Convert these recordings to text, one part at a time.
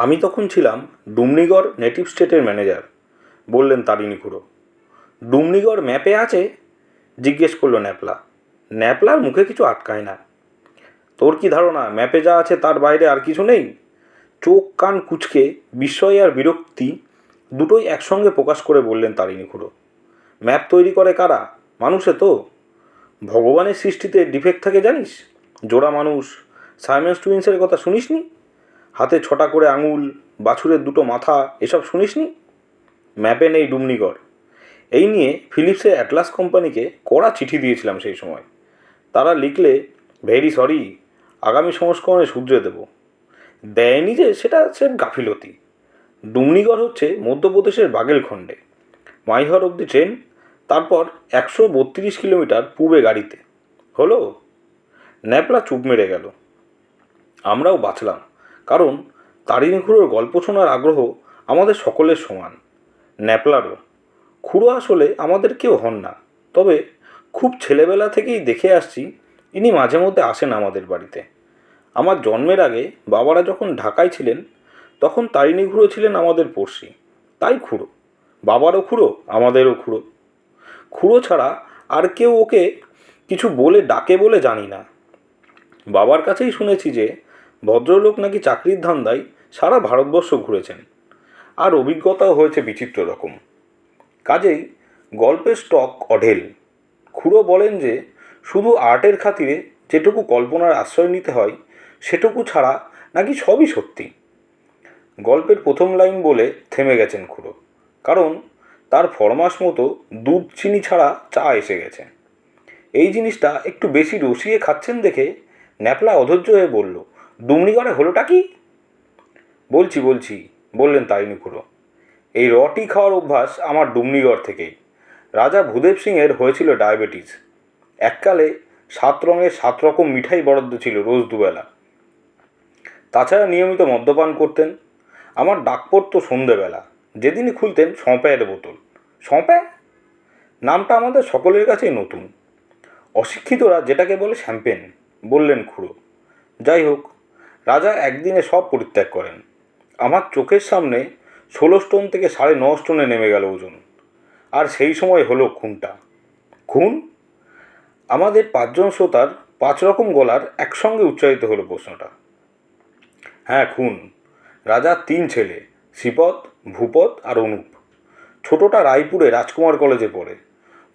আমি তখন ছিলাম ডুমনিগড় নেটিভ স্টেটের ম্যানেজার বললেন তারিণী খুড়ো। ডুমনিগড় ম্যাপে আছে? জিজ্ঞেস করল ন্যাপলা। ন্যাপলার মুখে কিছু আটকায় না। তোর কি ধারণা ম্যাপে যা আছে তার বাইরে আর কিছু নেই? চোখ কান কুচকে বিস্ময় আর বিরক্তি দুটোই একসঙ্গে প্রকাশ করে বললেন তারিণী খুড়ো। ম্যাপ তৈরি করে কারা? মানুষে তো। ভগবানের সৃষ্টিতে ডিফেক্ট থাকে জানিস? জোড়া মানুষ। সাইমেন্স টুইন্সের কথা শুনিসনি? হাতে ছটা করে আঙুল বাছুরের দুটো মাথা, এসব শুনিসনি? ম্যাপে নেই ডুমনিগড়। এই নিয়ে ফিলিপসের অ্যাটলাস কোম্পানিকে কড়া চিঠি দিয়েছিলাম সেই সময়। তারা লিখলে, ভেরি সরি, আগামী সংস্করণে শুধরে দেব। দেয়নি যে সেটা সে গাফিলতি। ডুমনিগড় হচ্ছে মধ্যপ্রদেশের বাগেলখণ্ডে। মাইহর অব্দি ট্রেন, তারপর একশো বত্রিশ কিলোমিটার পূবে গাড়িতে। হলো? ন্যাপলা চুপ মেরে গেল। আমরাও বাঁচলাম। কারণ তারিণী খুড়োর গল্প শোনার আগ্রহ আমাদের সকলের সমান। ন্যাপলারও। খুড়ো আসলে আমাদের কেউ হন না। তবে খুব ছেলেবেলা থেকেই দেখে আসছি ইনি মাঝে মধ্যে আসেন আমাদের বাড়িতে। আমার জন্মের আগে বাবারা যখন ঢাকায় ছিলেন, তখন তারিণী খুড়ো ছিলেন আমাদের পড়শি। তাই খুড়ো। বাবারও খুড়ো, আমাদেরও খুড়ো। খুড়ো ছাড়া আর কেউ ওকে কিছু বলে ডাকে বলে জানি না। বাবার কাছেই শুনেছি যে ভদ্রলোক নাকি চাকরির ধান্দায় সারা ভারতবর্ষ ঘুরেছেন। আর অভিজ্ঞতাও হয়েছে বিচিত্র রকম। কাজেই গল্পের স্টক অঢেল। খুড়ো বলেন যে, শুধু আর্টের খাতিরে যেটুকু কল্পনার আশ্রয় নিতে হয়, সেটুকু ছাড়া নাকি সবই সত্যি। গল্পের প্রথম লাইন বলে থেমে গেছেন খুড়ো। কারণ তার ফরমাস মতো দুধ চিনি ছাড়া চা এসে গেছে। এই জিনিসটা একটু বেশি রসিয়ে খাচ্ছেন দেখে ন্যাপলা অধৈর্য হয়ে বলল ডুমনিগড়ে হলোটা কি? বলছি বলছি, বললেন তারিণী খুড়ো, এই রটি খাওয়ার অভ্যাস আমার ডুমনিগড় থেকেই। রাজা ভূদেব সিংয়ের হয়েছিল ডায়াবেটিস। এককালে সাত রঙের সাত রকম মিঠাই বরাদ্দ ছিল রোজ দুবেলা। তাছাড়া নিয়মিত মদ্যপান করতেন। আমার ডাক পড়তো সন্ধেবেলা। যেদিনই খুলতেন সঁপায়ের বোতল। সঁপায় নামটা আমাদের সকলের কাছেই নতুন। অশিক্ষিতরা যেটাকে বলে শ্যাম্পেন, বললেন খুড়ো। যাই হোক রাজা একদিনে সব পরিত্যাগ করেন। আমার চোখের সামনে ষোলো স্টোন থেকে সাড়ে ন স্টোনে নেমে গেল ওজন। আর সেই সময় হলো খুনটা। খুন? আমাদের পাঁচজন শ্রোতার পাঁচ রকম গলার একসঙ্গে উচ্চারিত হলো প্রশ্নটা। হ্যাঁ খুন। রাজার তিন ছেলে, শ্রীপদ, ভূপদ আর অনুপ। ছোটটা রায়পুরে রাজকুমার কলেজে পড়ে।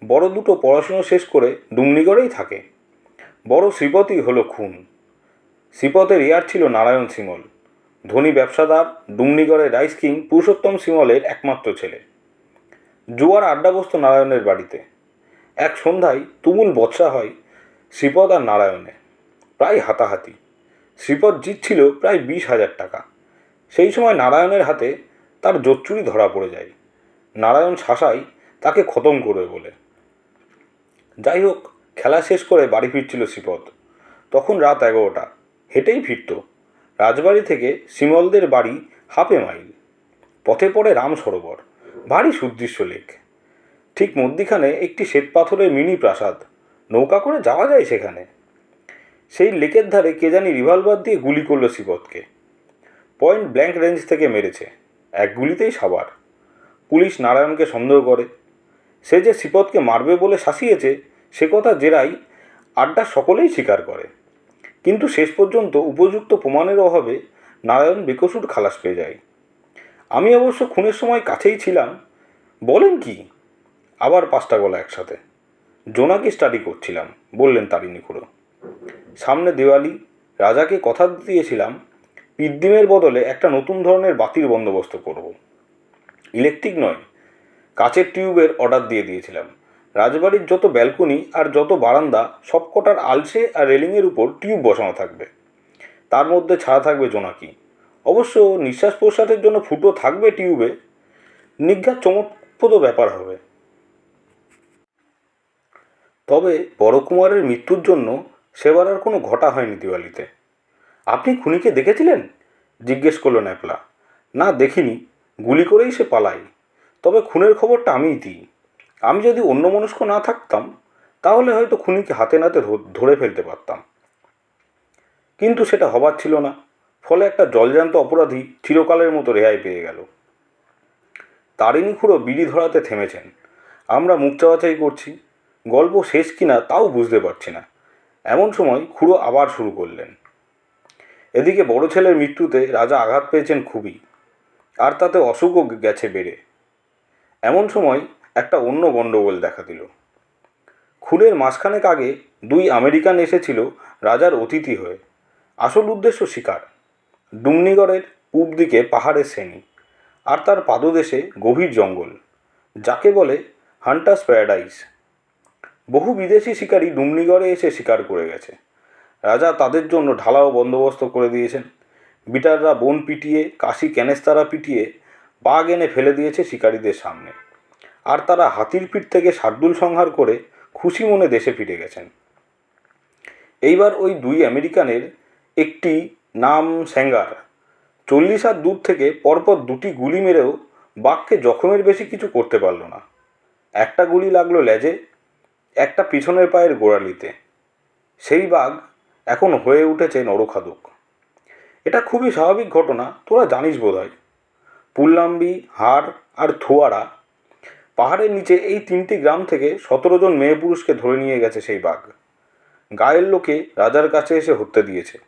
বড় দুটো পড়াশুনো শেষ করে ডুমনিগড়েই থাকে। বড় শ্রীপদই হলো খুন। শ্রীপদের এয়ার ছিল নারায়ণ সিমল। ধনী ব্যবসাদার, ডুমনিগড়ের রাইস কিং পুরুষোত্তম সিমলের একমাত্র ছেলে। জুয়ার আড্ডা বসত নারায়ণের বাড়িতে। এক সন্ধ্যায় তুমুল বৎসা হয় শ্রীপদ আর নারায়ণে। প্রায় হাতাহাতি। শ্রীপদ জিতছিল প্রায় বিশ হাজার টাকা। সেই সময় নারায়ণের হাতে তার জোচ্চুরি ধরা পড়ে যায়। নারায়ণ শাসাই তাকে খতম করবে বলে। যাই হোক, খেলা শেষ করে বাড়ি ফিরছিল শ্রীপদ তখন রাত এগারোটা। হেঁটেই ফিরত। রাজবাড়ি থেকে সিমলদের বাড়ি হাফে মাইল। পথে পড়ে রাম সরোবর। ভারী সুদৃশ্য লেক। ঠিক মধ্যিখানে একটি শ্বেত পাথরের মিনি প্রাসাদ। নৌকা করে যাওয়া যায় সেখানে। সেই লেকের ধারে কে জানি রিভলভার দিয়ে গুলি করল শ্রীপদকে। পয়েন্ট ব্ল্যাঙ্ক রেঞ্জ থেকে মেরেছে। এক গুলিতেই সাবার। পুলিশ নারায়ণকে সন্দেহ করে। সে যে শ্রীপদকে মারবে বলে শাসিয়েছে, সে কথা জেরাই আড্ডা সকলেই স্বীকার করে। কিন্তু শেষ পর্যন্ত উপযুক্ত প্রমাণের অভাবে নারায়ণ বেকসুর খালাস পেয়ে যায়। আমি অবশ্য খুনের সময় কাছেই ছিলাম। বলেন কি? আবার পাঁচটা গলা একসাথে। জোনাকে স্টাডি করছিলাম, বললেন তারিণী খুড়ো। সামনে দেওয়ালি, রাজাকে কথা দিয়েছিলাম, পিদ্দিমের বদলে একটা নতুন ধরনের বাতির বন্দোবস্ত করব। ইলেকট্রিক নয়, কাচের টিউবের অর্ডার দিয়ে দিয়েছিলাম। রাজবাড়ির যত ব্যালকনি আর যত বারান্দা সবকটার আলসে আর রেলিংয়ের উপর টিউব বসানো থাকবে। তার মধ্যে ছাড়া থাকবে জোনাকি। অবশ্য নিঃশ্বাস প্রশ্বাসের জন্য ফুটো থাকবে টিউবে। নিজ্ঞাত চমকপ্রদ ব্যাপার হবে। তবে বড় কুমারের মৃত্যুর জন্য সেবার আর কোনো ঘটা হয়নি দিওয়ালিতে। আপনি খুনিকে দেখেছিলেন? জিজ্ঞেস করল ন্যাপলা। না, দেখিনি। গুলি করেই সে পালাই তবে খুনের খবরটা আমিই দিই। আমি যদি অন্য মনস্ক না থাকতাম, তাহলে হয়তো খুনিকে হাতে নাতে ধরে ফেলতে পারতাম। কিন্তু সেটা হবার ছিল না। ফলে একটা জলজান্ত অপরাধী চিরকালের মতো রেহাই পেয়ে গেল। তারিণী খুঁড়ো বিড়ি ধরাতে থেমেছেন। আমরা মুখ চাওয়াচাই করছি। গল্প শেষ কিনা তাও বুঝতে পারছি না। এমন সময় খুঁড়ো আবার শুরু করলেন। এদিকে বড় ছেলের মৃত্যুতে রাজা আঘাত পেয়েছেন খুবই, আর তাতে অসুখও গেছে বেড়ে। এমন সময় একটা অন্য গণ্ডগোল দেখা দিল। খুনের মাসখানেক আগে দুই আমেরিকান এসেছিল রাজার অতিথি হয়ে। আসল উদ্দেশ্য শিকার। ডুমনিগড়ের পূব দিকে পাহাড়ের শ্রেণি আর তার পাদদেশে গভীর জঙ্গল, যাকে বলে হান্টার্স প্যারাডাইস। বহু বিদেশি শিকারী ডুমনিগড়ে এসে শিকার করে গেছে। রাজা তাদের জন্য ঢালাও বন্দোবস্ত করে দিয়েছেন। বিটাররা বন পিটিয়ে, কাশি ক্যানেস্তারা পিটিয়ে বাঘ এনে ফেলে দিয়েছে শিকারীদের সামনে। আর তারা হাতির পিঠ থেকে শার্দুল সংহার করে খুশি মনে দেশে ফিরে গেছেন। এইবার ওই দুই আমেরিকানের একটি নাম স্যাঙ্গার। চল্লিশ হাত দূর থেকে পরপর দুটি গুলি মেরেও বাঘকে জখমের বেশি কিছু করতে পারল না। একটা গুলি লাগল লেজে, একটা পিছনের পায়ের গোড়ালিতে। সেই বাঘ এখন হয়ে উঠেছে নরখাদক। এটা খুবই স্বাভাবিক ঘটনা, তোরা জানিস বোধ হয় পুল্লাম্বি, হাড় আর থুয়ারা পাহাড়ের নিচে এই তিনটি গ্রাম থেকে সতেরো জন মেয়ে পুরুষকে ধরে নিয়ে গেছে সেই বাঘ। গায়ের লোকে রাজার কাছে এসে হত্যা দিয়েছে।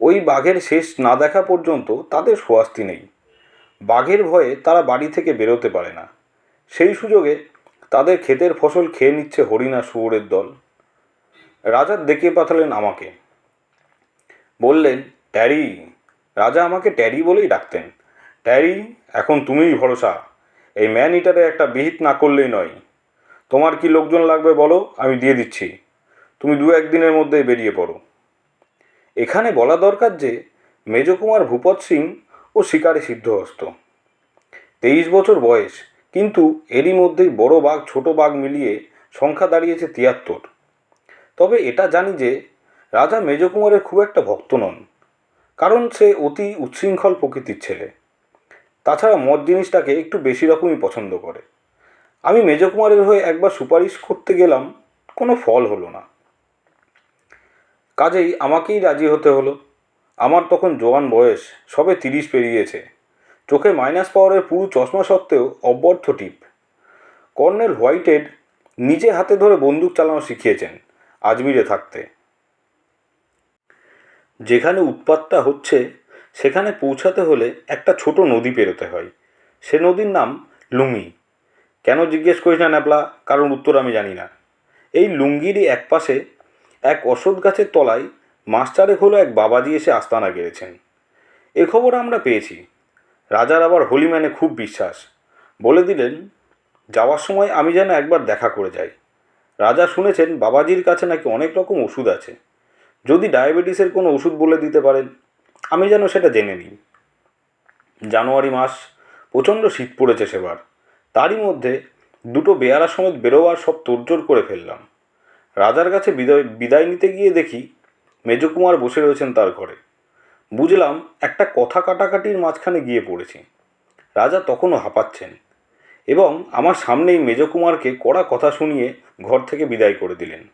ওই বাঘের শেষ না দেখা পর্যন্ত তাদের সোয়াস্তি নেই। বাঘের ভয়ে তারা বাড়ি থেকে বেরোতে পারে না। সেই সুযোগে তাদের ক্ষেতের ফসল খেয়ে নিচ্ছে হরিণা শুয়োরের দল। রাজা ডেকে পাঠালেন আমাকে। বললেন, ট্যারি, রাজা আমাকে ট্যারি বলেই ডাকতেন। ট্যারি, এখন তুমিই ভরসা। এই ম্যান ইটারে একটা বিহিত না করলেই নয়। তোমার কি লোকজন লাগবে বলো, আমি দিয়ে দিচ্ছি। তুমি দু একদিনের মধ্যেই বেরিয়ে পড়ো। এখানে বলা দরকার যে, মেজকুমার ভূপত সিং ও শিকারে সিদ্ধহস্ত। তেইশ বছর বয়স, কিন্তু এরই মধ্যেই বড় বাঘ, ছোট বাঘ মিলিয়ে সংখ্যা দাঁড়িয়েছে তিয়াত্তর। তবে এটা জানি যে, রাজা মেজকুমারের খুব একটা ভক্ত নন, কারণ সে অতি উচ্ছৃঙ্খল প্রকৃতির ছেলে। তাছাড়া মদ জিনিসটাকে একটু বেশি রকমই পছন্দ করে। আমি মেজকুমারের হয়ে একবার সুপারিশ করতে গেলাম, কোনো ফল হলো না। কাজেই আমাকেই রাজি হতে হলো। আমার তখন জোয়ান বয়স, সবে তিরিশ পেরিয়েছে। চোখে মাইনাস পাওয়ারের পুরো চশমা সত্ত্বেও অব্যর্থ টিপ। কর্নেল হোয়াইটেড নিজে হাতে ধরে বন্দুক চালানো শিখিয়েছেন আজমিরে থাকতে। যেখানে উৎপাতটা হচ্ছে সেখানে পৌঁছাতে হলে একটা ছোট নদী পেরোতে হয়। সে নদীর নাম লুঙ্গি। কেন জিজ্ঞেস করিস না ন্যাপলা? কারণ উত্তর আমি জানি না। এই লুঙ্গিরই এক পাশে এক অশ্বত্থ গাছের তলায় মাস চারেক হলো এক বাবাজি এসে আস্তানা গেড়েছেন। এ খবর আমরা পেয়েছি। রাজার আবার হোলিম্যানে খুব বিশ্বাস। বলে দিলেন, যাওয়ার সময় আমি যেন একবার দেখা করে যাই। রাজা শুনেছেন বাবাজির কাছে নাকি অনেক রকম ওষুধ আছে। যদি ডায়াবেটিসের কোনো ওষুধ বলে দিতে পারেন। আমি যেন সেটা জেনে নিই। জানুয়ারি মাস, প্রচণ্ড শীত পড়েছে সেবার। তারই মধ্যে দুটো বেয়ারা সমেত বেরোবার সব তোড়জোড় করে ফেললাম। রাজার কাছে বিদায় বিদায় নিতে গিয়ে দেখি মেজকুমার বসে রয়েছেন তার ঘরে। বুঝলাম একটা কথা কাটাকাটির মাঝখানে গিয়ে পড়েছি। রাজা তখনও হাঁপাচ্ছেন এবং আমার সামনেই মেজকুমারকে কড়া কথা শুনিয়ে ঘর থেকে বিদায় করে দিলেন।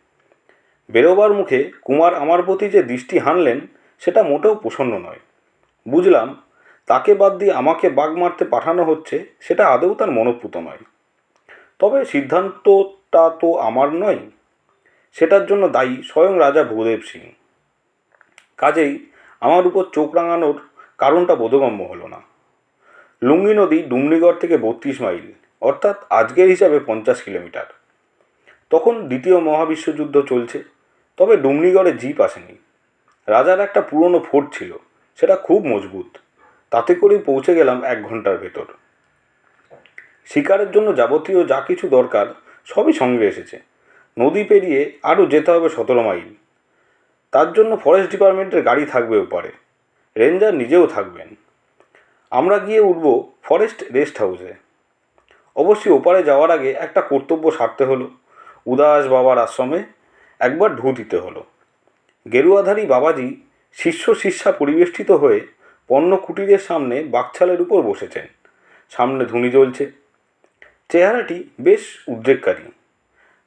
বেরোবার মুখে কুমার আমার প্রতি যে দৃষ্টি হানলেন সেটা মোটেও প্রসন্ন নয়। বুঝলাম, তাকে বাদ দিয়ে আমাকে বাঘ মারতে পাঠানো হচ্ছে, সেটা আদৌ তার মনোপুত নয়। তবে সিদ্ধান্তটা তো আমার নয়। সেটার জন্য দায়ী স্বয়ং রাজা ভূদেব সিং। কাজেই আমার উপর চোখ রাঙানোর কারণটা বোধগম্য হলো না। লুঙ্গি নদী ডুমনিগড় থেকে বত্রিশ মাইল, অর্থাৎ আজকের হিসাবে পঞ্চাশ কিলোমিটার। তখন দ্বিতীয় মহাবিশ্বযুদ্ধ চলছে, তবে ডুমনিগড়ে জিপ আসেনি। রাজার একটা পুরনো ফোর্ট ছিল, সেটা খুব মজবুত। তাতে করেই পৌঁছে গেলাম এক ঘণ্টার ভেতর। শিকারের জন্য যাবতীয় যা কিছু দরকার সবই সঙ্গে এসেছে। নদী পেরিয়ে আরও যেতে হবে সতেরো মাইল। তার জন্য ফরেস্ট ডিপার্টমেন্টের গাড়ি থাকবে ওপারে। রেঞ্জার নিজেও থাকবেন। আমরা গিয়ে উঠব ফরেস্ট রেস্ট হাউসে অবশ্যই ওপারে যাওয়ার আগে একটা কর্তব্য সারতে হলো। উদাস বাবার আশ্রমে একবার ঢু দিতে হলো। গেরুয়াধারী বাবাজি শিষ্য শিষ্যা পরিবেষ্টিত হয়ে পণ্য কুটিরের সামনে বাকছালের উপর বসেছেন। সামনে ধুনি জ্বলছে। চেহারাটি বেশ উদ্রেককারী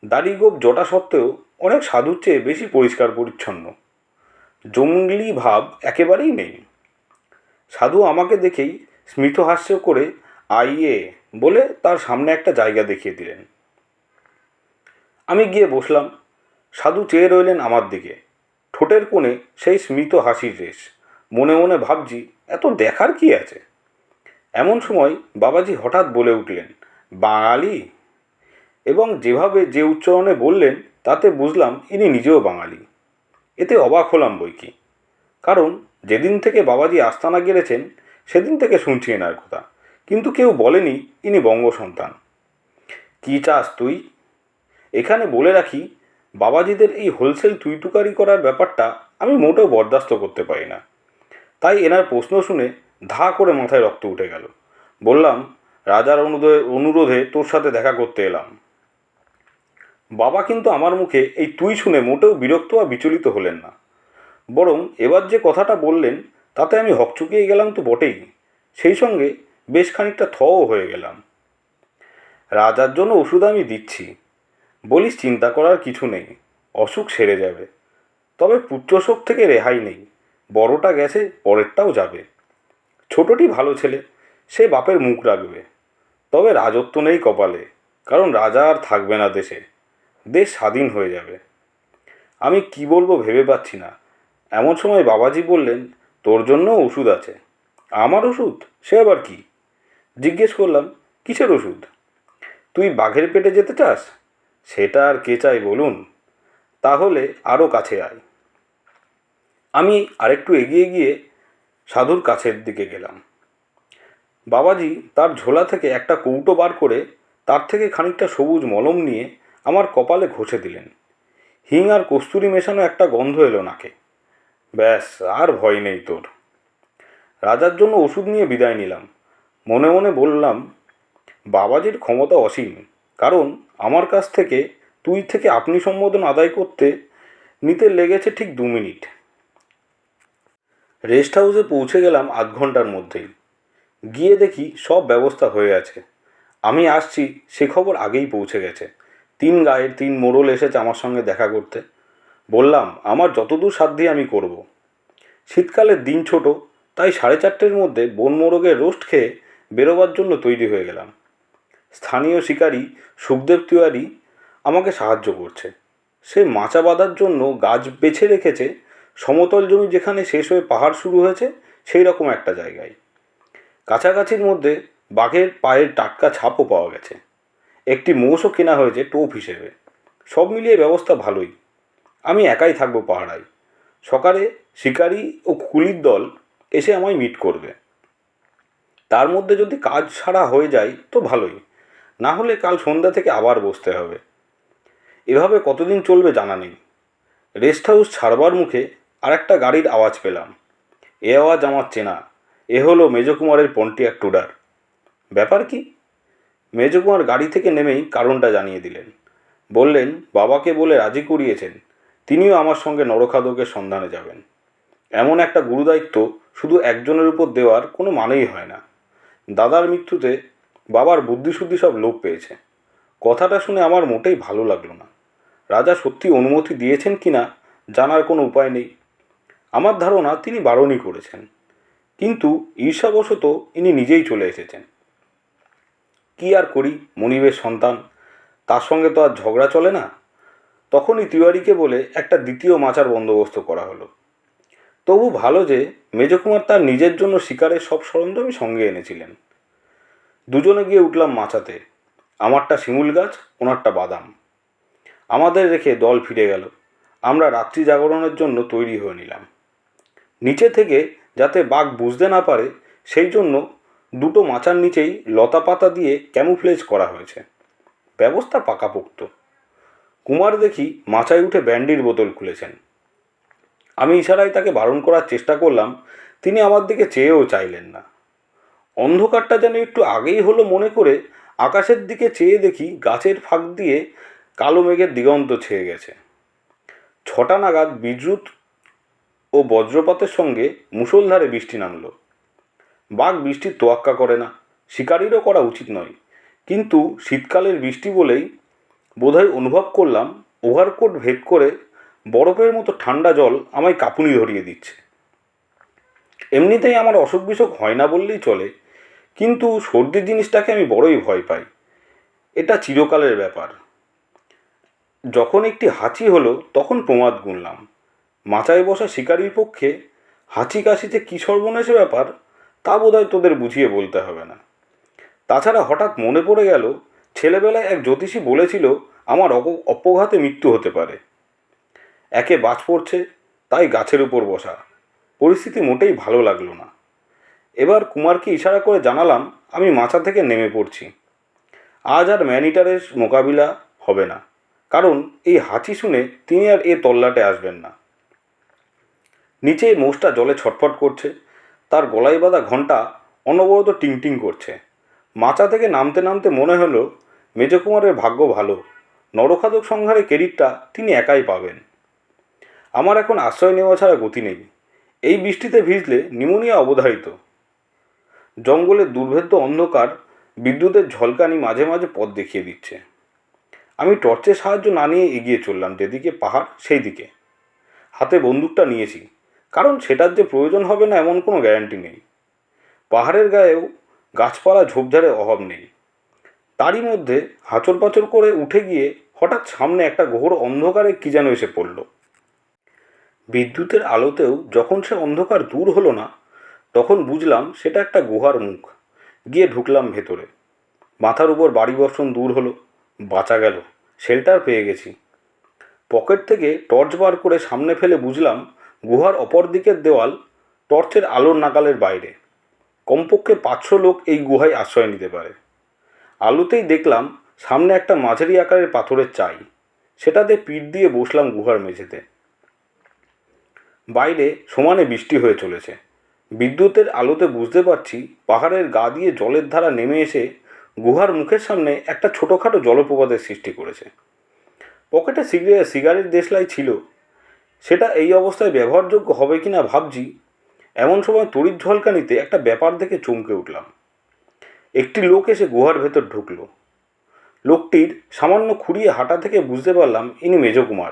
দাড়িগোপ জটা সত্ত্বেও অনেক সাধুর চেয়ে বেশি পরিষ্কার পরিচ্ছন্ন। জঙ্গলি ভাব একেবারেই নেই। সাধু আমাকে দেখেই স্মিতহাস্য করে আইয়ে বলে তার সামনে একটা জায়গা দেখিয়ে দিলেন। আমি গিয়ে বসলাম। সাধু চেয়ে রইলেন আমার দিকে। ঠোঁটের কোণে সেই স্মিত হাসির রেশ। মনে মনে ভাবছি, এত দেখার কি আছে? এমন সময় বাবাজি হঠাৎ বলে উঠলেন, বাঙালি? এবং যেভাবে যে উচ্চারণে বললেন, তাতে বুঝলাম ইনি নিজেও বাঙালি। এতে অবাক হলাম বই কি। কারণ যেদিন থেকে বাবাজি আস্তানা গেড়েছেন, সেদিন থেকে শুনছি এনার কথা। কিন্তু কেউ বলেনি ইনি বঙ্গ সন্তান কী চাস তুই? এখানে বলে রাখি বাবাজিদের এই হোলসেল তুইতুকারি করার ব্যাপারটা আমি মোটেও বরদাস্ত করতে পারি না। তাই এনার প্রশ্ন শুনে ধা করে মাথায় রক্ত উঠে গেল। বললাম, রাজার অনুরোধে অনুরোধে তোর সাথে দেখা করতে এলাম। বাবা কিন্তু আমার মুখে এই তুই শুনে মোটেও বিরক্ত বা বিচলিত হলেন না। বরং এবার যে কথাটা বললেন, তাতে আমি হকচকিয়ে গেলাম তো বটেই। সেই সঙ্গে বেশ খানিকটা থও হয়ে গেলাম। রাজার জন্য ওষুধ আমি দিচ্ছি। বলিস চিন্তা করার কিছু নেই, অসুখ সেরে যাবে। তবে পুত্রশোক থেকে রেহাই নেই, বড়টা গেছে, পরেরটাও যাবে। ছোটটি ভালো ছেলে, সে বাপের মুখ রাখবে। তবে রাজত্ব নেই কপালে, কারণ রাজা আর থাকবে না দেশে। দেশ স্বাধীন হয়ে যাবে। আমি কি বলব ভেবে পাচ্ছি না। এমন সময় বাবাজি বললেন, তোর জন্য ওষুধ আছে। আমার ওষুধ? সে আবার কি? জিজ্ঞেস করলাম, কিসের ওষুধ? তুই বাঘের পেটে যেতে চাস? সেটা আর কে চাই বলুন? তাহলে আরও কাছে আয়। আমি আরেকটু এগিয়ে গিয়ে সাধুর কাছের দিকে গেলাম। বাবাজি তার ঝোলা থেকে একটা কৌটো বার করে তার থেকে খানিকটা সবুজ মলম নিয়ে আমার কপালে ঘষে দিলেন। হিং আর কস্তুরি মেশানো একটা গন্ধ এলো নাকে। ব্যাস, আর ভয় নেই তোর। রাজার জন্য ওষুধ নিয়ে বিদায় নিলাম। মনে মনে বললাম, বাবাজির ক্ষমতা অসীম। কারণ আমার কাছ থেকে তুই থেকে আপনি সম্বোধন আদায় করতে নিতে লেগেছে ঠিক দু মিনিট। রেস্ট হাউসে পৌঁছে গেলাম আধ ঘণ্টার মধ্যেই। গিয়ে দেখি সব ব্যবস্থা হয়ে আছে। আমি আসছি, সে খবর আগেই পৌঁছে গেছে। তিন গায়ের তিন মোড়ল এসেছে আমার সঙ্গে দেখা করতে। বললাম, আমার যতদূর সাধ্য আমি করব। শীতকালের দিন ছোট, তাই সাড়ে চারটের মধ্যে বন মোরগের রোস্ট খেয়ে বেরোবার জন্য তৈরি হয়ে গেলাম। স্থানীয় শিকারী সুখদেব তিওয়ারি আমাকে সাহায্য করছে। সে মাচা বাঁধার জন্য গাছ বেছে রেখেছে, সমতল জমি যেখানে শেষ হয়ে পাহাড় শুরু হয়েছে, সেই রকম একটা জায়গায়। কাছাকাছির মধ্যে বাঘের পায়ের টাটকা ছাপও পাওয়া গেছে। একটি মোষও কেনা হয়েছে টোপ হিসেবে। সব মিলিয়ে ব্যবস্থা ভালোই। আমি একাই থাকব পাহাড়ায়। সকালে শিকারি ও কুলির দল এসে আমায় মিট করবে। তার মধ্যে যদি কাজ ছাড়া হয়ে যায়, তো ভালোই। না হলে কাল সন্ধ্যা থেকে আবার বসতে হবে। এভাবে কতদিন চলবে জানা নেই। রেস্ট হাউস ছাড়বার মুখে আর একটা গাড়ির আওয়াজ পেলাম। এ আওয়াজ আমার চেনা। এ হলো মেজকুমারের পন্টিয়ার টুডার। ব্যাপার কি? মেজকুমার গাড়ি থেকে নেমেই কারণটা জানিয়ে দিলেন। বললেন, বাবাকে বলে রাজি করিয়েছেন। তিনিও আমার সঙ্গে নরখাদকের সন্ধানে যাবেন। এমন একটা গুরুদায়িত্ব শুধু একজনের উপর দেওয়ার কোনো মানেই হয় না। দাদার মৃত্যুতে বাবার বুদ্ধিশুদ্ধি সব লোপ পেয়েছে। কথাটা শুনে আমার মোটেই ভালো লাগল না। রাজা সত্যি অনুমতি দিয়েছেন কি না জানার কোনো উপায় নেই। আমার ধারণা তিনি বারণই করেছেন। কিন্তু ঈর্ষাবশত ইনি নিজেই চলে এসেছেন। কি আর করি, মনিবের সন্তান? তার সঙ্গে তো আর ঝগড়া চলে না? তখনই তিওয়ারিকে বলে একটা দ্বিতীয় মাচার বন্দোবস্ত করা হলো। তবু ভালো যে মেজকুমার তার নিজের জন্য শিকারের সব সরঞ্জামই সঙ্গে এনেছিলেন। দুজনে গিয়ে উঠলাম মাচাতে আমারটা শিমুল গাছ, ওনারটা বাদাম। আমাদের রেখে দল ফিরে গেল। আমরা রাত্রি জাগরণের জন্য তৈরি হয়ে নিলাম। নিচে থেকে যাতে বাঘ বুঝতে না পারে, সেই জন্য দুটো মাচার নিচেই লতা পাতা দিয়ে ক্যামুফ্লেজ করা হয়েছে। ব্যবস্থা পাকাপোক্ত। কুমার দেখি মাচায় উঠে ব্যান্ডির বোতল খুলেছেন। আমি ইশারায় তাকে বারণ করার চেষ্টা করলাম, তিনি আমার দিকে চেয়েও চাইলেন না। অন্ধকারটা যেন একটু আগেই হলো মনে করে আকাশের দিকে চেয়ে দেখি গাছের ফাঁক দিয়ে কালো মেঘের দিগন্ত ছেয়ে গেছে। ছটা নাগাদ বিদ্যুৎ ও বজ্রপাতের সঙ্গে মুষলধারে বৃষ্টি নামলো। বাঘ বৃষ্টির তোয়াক্কা করে না, শিকারিরও করা উচিত নয়। কিন্তু শীতকালের বৃষ্টি বলেই বোধহয় অনুভব করলাম ওভারকোট ভেদ করে বরফের মতো ঠান্ডা জল আমায় কাঁপুনি ধরিয়ে দিচ্ছে। এমনিতেই আমার অসুখ বিসুখ হয় না বললেই চলে। কিন্তু সর্দি জিনিসটাকে আমি বড়ই ভয় পাই। এটা চিরকালের ব্যাপার। যখন একটি হাঁচি হলো, তখন প্রমাদ গুনলাম। মাচায় বসা শিকারির পক্ষে হাঁচি কাশিতে কী সর্বনেশে ব্যাপার, তা বোধহয় তোদের বুঝিয়ে বলতে হবে না। তাছাড়া হঠাৎ মনে পড়ে গেল, ছেলেবেলায় এক জ্যোতিষী বলেছিল, আমার অপ- অপঘাতে মৃত্যু হতে পারে। একে বাজ পড়ছে, তাই গাছের উপর বসা। পরিস্থিতি মোটেই ভালো লাগল না। এবার কুমারকে ইশারা করে জানালাম, আমি মাচা থেকে নেমে পড়ছি। আজ আর ম্যানিটারের মোকাবিলা হবে না, কারণ এই হাঁচি শুনে তিনি আর এ তল্লাটে আসবেন না। নিচে মোষটা জলে ছটফট করছে, তার গলায় বাঁধা ঘণ্টা অনবরত টিং টিং করছে। মাচা থেকে নামতে নামতে মনে হলো, মেজকুমারের ভাগ্য ভালো, নরখাদক সংহারে ক্রেডিটটা তিনি একাই পাবেন। আমার এখন আশ্রয় নেওয়া ছাড়া গতি নেই। এই বৃষ্টিতে ভিজলে নিউমোনিয়া অবধারিত। জঙ্গলের দুর্ভেদ্য অন্ধকার বিদ্যুতের ঝলকানি মাঝে মাঝে পথ দেখিয়ে দিচ্ছে। আমি টর্চের সাহায্য না নিয়ে এগিয়ে চললাম, যেদিকে পাহাড় সেই দিকে হাতে বন্দুকটা নিয়েছি, কারণ সেটার যে প্রয়োজন হবে না এমন কোনো গ্যারান্টি নেই। পাহাড়ের গায়েও গাছপালা ঝোপঝাড়ের অভাব নেই। তারই মধ্যে হাঁচর পাচর করে উঠে গিয়ে হঠাৎ সামনে একটা ঘোর অন্ধকারে কী যেন এসে পড়ল। বিদ্যুতের আলোতেও যখন সে অন্ধকার দূর হলো না তখন বুঝলাম সেটা একটা গুহার মুখ। গিয়ে ঢুকলাম ভেতরে। মাথার উপর বাড়ি বর্ষণ দূর হলো, বাঁচা গেল, শেল্টার পেয়ে গেছি। পকেট থেকে টর্চ বার করে সামনে ফেলে বুঝলাম, গুহার অপর দিকের দেওয়াল টর্চের আলোর নাগালের বাইরে। কমপক্ষে পাঁচশো লোক এই গুহায় আশ্রয় নিতে পারে। আলোতেই দেখলাম, সামনে একটা মাঝারি আকারের পাথরের চাই। সেটাতে পিঠ দিয়ে বসলাম গুহার মেঝেতে। বাইরে সমানে বৃষ্টি হয়ে চলেছে। বিদ্যুতের আলোতে বুঝতে পারছি পাহাড়ের গা দিয়ে জলের ধারা নেমে এসে গুহার মুখের সামনে একটা ছোটোখাটো জলপ্রপাতের সৃষ্টি করেছে। পকেটে সিগারেট সিগারেট দেশলাই ছিল। সেটা এই অবস্থায় ব্যবহারযোগ্য হবে কি না ভাবছি। এমন সময় তড়িৎ ঝলকানিতে একটা ব্যাপার দেখে চমকে উঠলাম। একটি লোক এসে গুহার ভেতর ঢুকলো। লোকটির সামান্য খুঁড়িয়ে হাঁটা থেকে বুঝতে পারলাম ইনি মেজকুমার।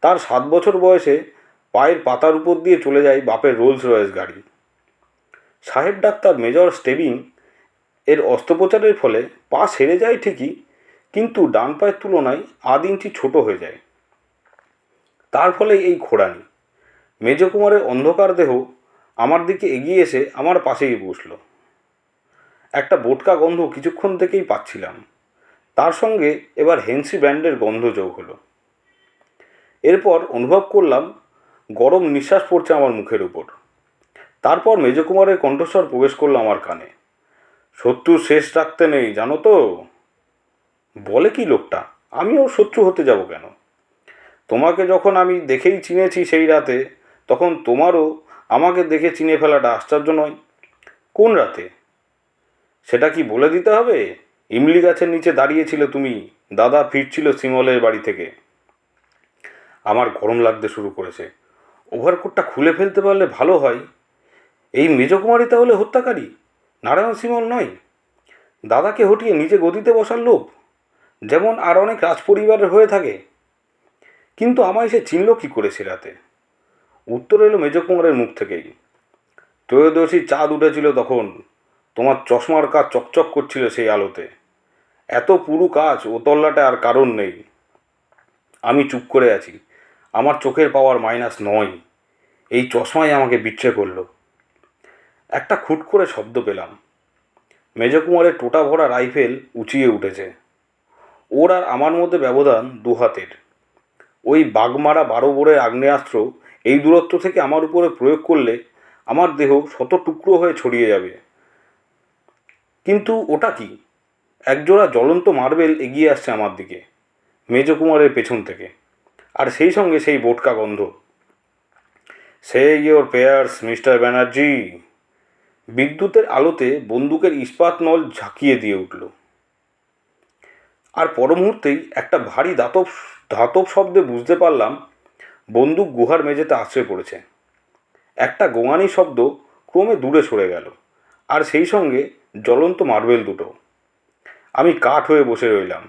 তার সাত বছর বয়সে পায়ের পাতার উপর দিয়ে চলে যায় বাপের রোলস রয়েস গাড়ি। সাহেব ডাক্তার মেজর স্টেবিং এর অস্ত্রোপচারের ফলে পা সেরে যায় ঠিকই, কিন্তু ডান পায়ের তুলনায় আধ ইঞ্চি ছোট হয়ে যায়। তার ফলে এই খোড়ানি মেজকুমারের অন্ধকার দেহ আমার দিকে এগিয়ে এসে আমার পাশেই বসল। একটা বোটকা গন্ধ কিছুক্ষণ থেকেই পাচ্ছিলাম। তার সঙ্গে এবার হেন্সি ব্র্যান্ডের গন্ধ যোগ হলো। এরপর অনুভব করলাম গরম নিঃশ্বাস পড়ছে আমার মুখের উপর। তারপর মেজকুমারের কণ্ঠস্বর প্রবেশ করল আমার কানে। শত্রু শেষ রাখতে নেই, জানো তো? বলে কি লোকটা? আমিও শত্রু হতে যাব কেন? তোমাকে যখন আমি দেখেই চিনেছি সেই রাতে, তখন তোমারও আমাকে দেখে চিনে ফেলাটা আশ্চর্য নয়। কোন রাতে? সেটা কি বলে দিতে হবে? ইমলি গাছের নিচে দাঁড়িয়েছিলে তুমি, দাদা ফিরছিল সিমলের বাড়ি থেকে। আমার গরম লাগতে শুরু করেছে। ওভারকোটটা খুলে ফেলতে পারলে ভালো হয়। এই মেজকুমারী তাহলে হত্যাকারী? নারায়ণ সিমল নয়। দাদাকে হটিয়ে নিজে গদিতে বসার লোভ? যেমন আর অনেক রাজপরিবারের হয়ে থাকে। কিন্তু আমায় সে চিনল কী করে সে রাতে? উত্তর এলো মেজকুমারের মুখ থেকেই। ত্রয়োদশী চাঁদ উঠেছিল তখন। তোমার চশমার কাজ চকচক করছিল সেই আলোতে। এত পুরু কাজ ও তল্লাটে আর কারণ নেই। আমি চুপ করে আছি। আমার চোখের পাওয়ার মাইনাস নয়। এই চশমাই আমাকে বিচ্ছে করল। একটা খুট করে শব্দ পেলাম। মেজকুমারের টোটা ভরা রাইফেল উঁচিয়ে উঠেছে। ওর আর আমার মধ্যে ব্যবধান দু হাতের। ওই বাগমারা বারো বোরের আগ্নেয়াস্ত্র এই দূরত্ব থেকে আমার উপরে প্রয়োগ করলে আমার দেহ শত টুকরো হয়ে ছড়িয়ে যাবে। কিন্তু ওটা কি? একজোড়া জ্বলন্ত মার্বেল এগিয়ে আসছে আমার দিকে, মেজকুমারের পেছন থেকে। আর সেই সঙ্গে সেই বোটকা গন্ধ। Say your prayers mister Banerjee বিদ্যুতের আলোতে বন্দুকের ইস্পাত নল ঝাঁকিয়ে দিয়ে উঠল। আর পর মুহূর্তেই একটা ভারী দাতব ধাতব শব্দে বুঝতে পারলাম বন্দুক গুহার মেঝেতে আশ্রয় পড়েছে। একটা গোঙানি শব্দ ক্রমে দূরে সরে গেল, আর সেই সঙ্গে জ্বলন্ত মার্বেল দুটো। আমি কাঠ হয়ে বসে রইলাম।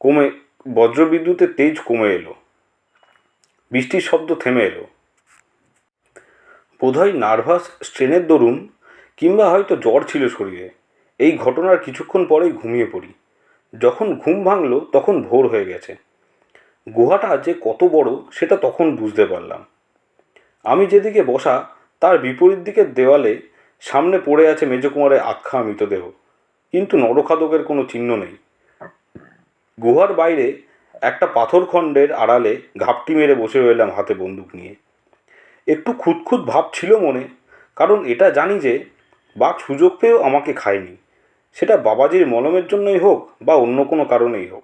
কমে বজ্রবিদ্যুতের তেজ কমে এলো। বৃষ্টির শব্দ থেমে এলো। বোধহয় নার্ভাস স্ট্রেনের দরুন কিংবা হয়তো জ্বর ছিল শরীরে, এই ঘটনার কিছুক্ষণ পরেই ঘুমিয়ে পড়ি। যখন ঘুম ভাঙল, তখন ভোর হয়ে গেছে। গুহাটা যে কত বড়, সেটা তখন বুঝতে পারলাম। আমি যেদিকে বসা, তার বিপরীত দিকের দেওয়ালে সামনে পড়ে আছে মেজকুমারের আখ্যা মৃতদেহ। কিন্তু নরখাদকের কোনো চিহ্ন নেই। গুহার বাইরে একটা পাথরখণ্ডের আড়ালে ঘাপটি মেরে বসে রইলাম হাতে বন্দুক নিয়ে। একটু খুঁতখুত ভাব ছিল মনে, কারণ এটা জানি যে বাঘ সুযোগ পেয়েও আমাকে খায়নি। সেটা বাবাজির মলমের জন্যই হোক বা অন্য কোনো কারণেই হোক।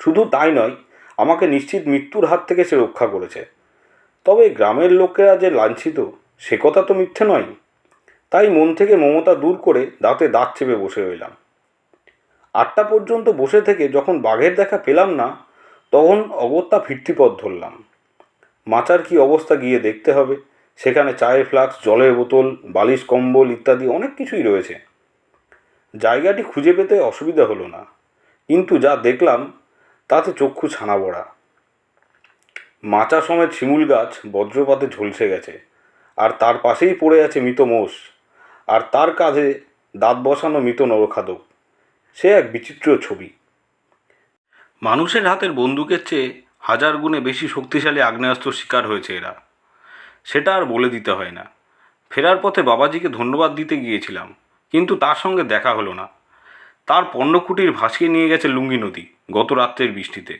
শুধু তাই নয়, আমাকে নিশ্চিত মৃত্যুর হাত থেকে সে রক্ষা করেছে। তবে গ্রামের লোকেরা যে লাঞ্ছিত, সে কথা তো মিথ্যে নয়। তাই মন থেকে মমতা দূর করে দাঁতে দাঁত চেপে বসে রইলাম। আটটা পর্যন্ত বসে থেকে যখন বাঘের দেখা পেলাম না, তখন অগত্যা ফিরতি পথ ধরলাম। মাচার কি অবস্থা গিয়ে দেখতে হবে? সেখানে চায়ের ফ্লাক্স, জলের বোতল, বালিশ, কম্বল ইত্যাদি অনেক কিছুই রয়েছে। জায়গাটি খুঁজে পেতে অসুবিধা হলো না। কিন্তু যা দেখলাম, তাতে চক্ষু ছানা বড়া মাচা সমেত শিমুল গাছ বজ্রপাতে ঝলসে গেছে। আর তার পাশেই পড়ে আছে মৃত মোষ। আর তার কাঁধে দাঁত বসানো মৃত নরখাদক। সে এক বিচিত্র ছবি। মানুষের হাতের বন্দুকের চেয়ে হাজার গুণে বেশি শক্তিশালী আগ্নেয়াস্ত্র শিকার হয়েছে এরা। সেটা আর বলে দিতে হয় না। ফেরার পথে বাবাজিকে ধন্যবাদ দিতে গিয়েছিলাম কিন্তু তার সঙ্গে দেখা হলো না। তার পণ্যকুটির ভাসিয়ে নিয়ে গেছে লুঙ্গি নদী গত রাত্রের বৃষ্টিতে।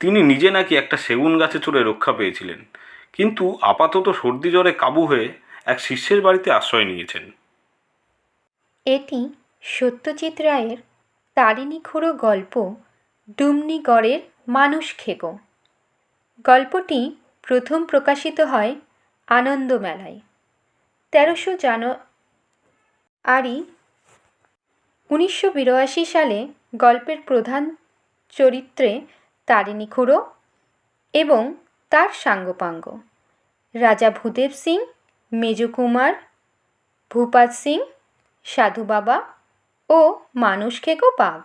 তিনি নিজে নাকি একটা সেগুন গাছে চড়ে রক্ষা পেয়েছিলেন কিন্তু আপাতত সর্দি জ্বরে কাবু হয়ে এক শিষ্যের বাড়িতে আশ্রয় নিয়েছেন। এটি সত্যজিৎ রায়ের তারিণী খুঁড়ো গল্প ডুমনিগড়ের মানুষ খেকো গল্পটি প্রথম প্রকাশিত হয় আনন্দমেলায়। তেরোশো তেরোশো জানুয়ারি উনিশশো বিরাশি সালে গল্পের প্রধান চরিত্রে তারিণী খুঁড়ো এবং তার সাঙ্গপাঙ্গ। রাজা ভূদেব সিং মেজকুমার ভূপাত সিং, সাধু বাবা ও মানুষ খেকো বাঘ?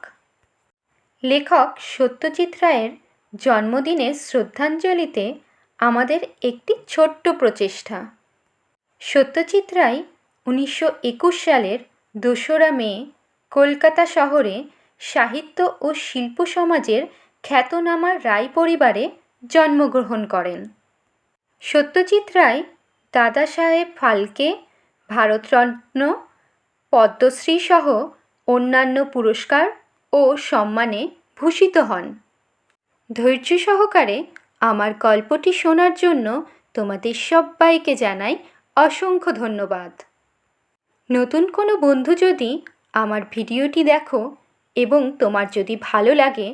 লেখক সত্যজিৎ রায়ের জন্মদিনের শ্রদ্ধাঞ্জলিতে আমাদের একটি ছোট্ট প্রচেষ্টা। সত্যজিৎ রায় উনিশশো একুশ সালের দোসরা মে কলকাতা শহরে সাহিত্য ও শিল্প সমাজের খ্যাতনামা রায় পরিবারে জন্মগ্রহণ করেন। সত্যজিৎ রায় দাদা সাহেব ফালকে, ভারতরত্ন, পদ্মশ্রী সহ অন্যান্য পুরস্কার ও সম্মানে ভূষিত হন। ধৈর্য সহকারে আমার গল্পটি শোনার জন্য তোমাদের সবাইকে জানাই অসংখ্য ধন্যবাদ। নতুন কোনো বন্ধু যদি আমার ভিডিওটি দেখো এবং তোমার যদি ভালো লাগে,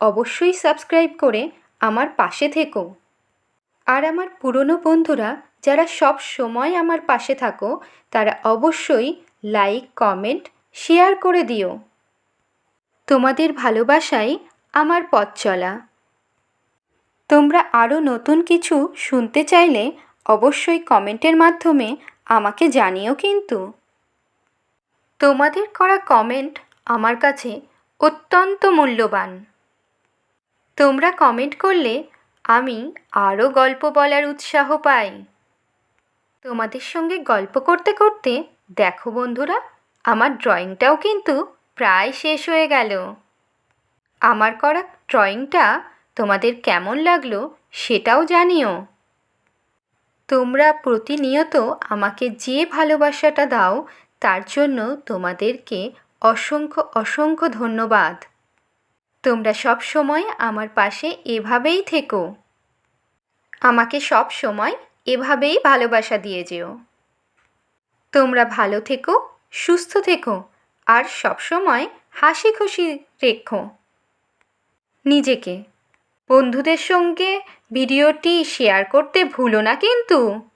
অবশ্যই সাবস্ক্রাইব করে আমার পাশে থেকো। আর আমার পুরনো বন্ধুরা যারা সব সময় আমার পাশে থাকো, তারা অবশ্যই লাইক, কমেন্ট শেয়ার করে দিও। তোমাদের ভালোবাসাই আমার পথ চলা। তোমরা আরও নতুন কিছু শুনতে চাইলে অবশ্যই কমেন্টের মাধ্যমে আমাকে জানিও কিন্তু। তোমাদের করা কমেন্ট আমার কাছে অত্যন্ত মূল্যবান। তোমরা কমেন্ট করলে আমি আরও গল্প বলার উৎসাহ পাই। তোমাদের সঙ্গে গল্প করতে করতে দেখো বন্ধুরা আমার ড্রয়িংটাও কিন্তু প্রায় শেষ হয়ে গেল। আমার করা ড্রয়িংটা তোমাদের কেমন লাগল সেটাও জানিও। তোমরা প্রতিনিয়ত আমাকে যে ভালোবাসাটা দাও, তার জন্য তোমাদেরকে অসংখ্য অসংখ্য ধন্যবাদ। তোমরা সব সময় আমার পাশে এভাবেই থেকো। আমাকে সব সময় এভাবেই ভালোবাসা দিয়ে যেও। তোমরা ভালো থেকো সুস্থ থেকো আর সবসময় হাসি খুশি রেখো। নিজেকে, বন্ধুদের সঙ্গে ভিডিওটি শেয়ার করতে ভুলো না কিন্তু।